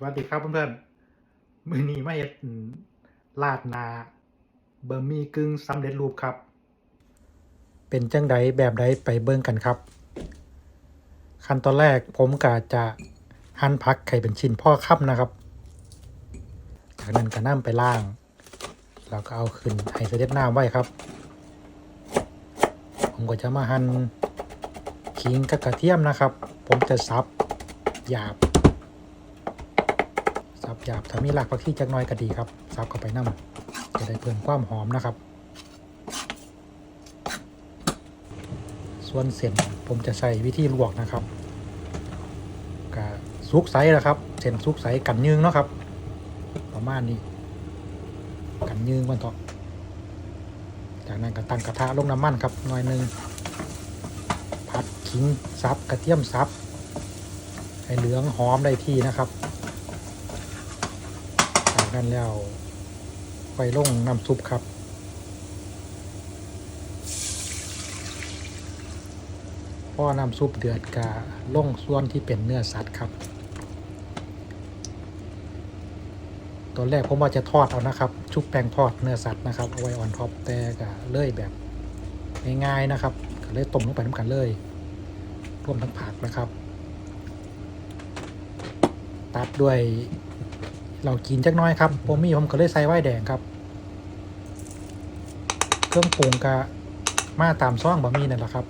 สวัสดีครับเพื่อนๆมื้อนี้มาเฮ็ดลาดนาเบะหมี่กึ่งสำเร็จรูปครับ เป็นจังใดแบบใดไปเบิ่งกันครับ ขั้นตอนแรกผมก็จะหั่นผักไข่เป็นชิ้นพ่อค่ำนะครับ จากนั้นก็นำไปล่าง แล้วก็เอาขึ้นให้เสด็จน้ำไว้ครับ ผมก็จะมาหั่นขิงกับกระเทียมนะครับ ผมจะสับหยาบ หยาบถ้ามีรากผักชีจักน้อยก็ดีครับสับเข้าไปน้ำจะได้เพิ่มความหอมนะครับ ส่วนเส้นผมจะใช้วิธีลวกนะครับกะซุกใสนะครับเส้นซุกใสกันยืงเนาะครับ ประมาณนี้ กันยืงมันต่อจากนั้นก็ตั้งกระทะลงน้ำมันครับหน่อยหนึ่งผัดขิงซับกระเทียมซับให้เหลืองหอมได้ที่นะครับ ขั้นแล้วไปลงน้ำซุปครับ พอน้ำซุปเดือดกะลงส่วนที่เป็นเนื้อสัตว์ครับ ตอนแรกผมว่าจะทอดเอานะครับ ชุบแป้งทอดเนื้อสัตว์นะครับเอาไว้ออนท็อปแต่ก็เล่ยแบบง่ายๆนะครับก็เลยต้มลงไปน้ำกันเลยรวมทั้งผักนะครับ ตัดด้วย เรากินจักน้อยครับผมมีผมก็เลยใส่ไว้แดงครับ เครื่องปรุงกะมาตามซ่องบะหมี่นั่นแหละครับ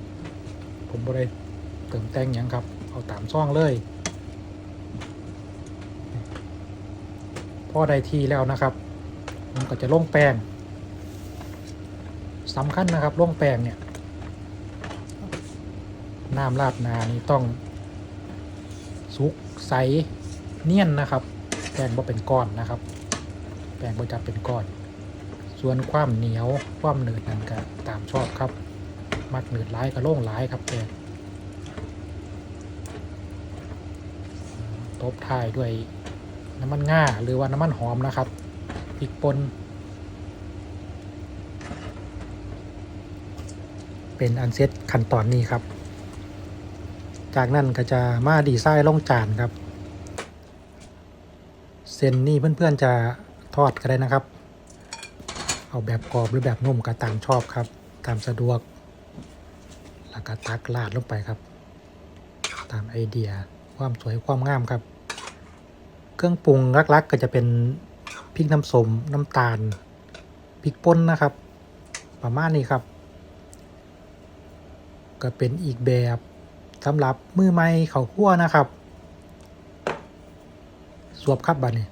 ผมบ่ได้เติมแตงหยังครับ เอาตามซ่องเลยพอได้ที่แล้วนะครับผมก็จะล่งแป้งสำคัญนะครับล่งแป้งเนี่ยน้ำราดนานี่ต้องสุกใสเนียนนะครับ ป้งบ่าเป็นก้อนนะครับ แป้งบ่จะเป็นก้อน ส่วนความเหนียวความหนืดนั่นก็ตามชอบครับ มักหนืดร้ายก็โล่งร้ายครับแป้งตบท้ายด้วยน้ำมันง่าหรือว่าน้ำมันหอมนะครับพริกป่นเป็นอันเซตขั้นตอนนี้ครับ จากนั้นก็จะมาดีไซน์ลงจานครับ เส้นนี่เพื่อนๆจะทอดก็ได้นะครับ เอาแบบกรอบหรือแบบนุ่มก็ตามชอบครับ ตามสะดวก แล้วก็ตักราดลงไปครับ ตามไอเดียความสวยความงามครับ เครื่องปรุงลักๆก็จะเป็นพริกน้ำสมน้ำตาลพริกป่นนะครับ ประมาณนี้ครับ ก็เป็นอีกแบบสำหรับมือใหม่เขาคั่วนะครับ วบครับบัดนี้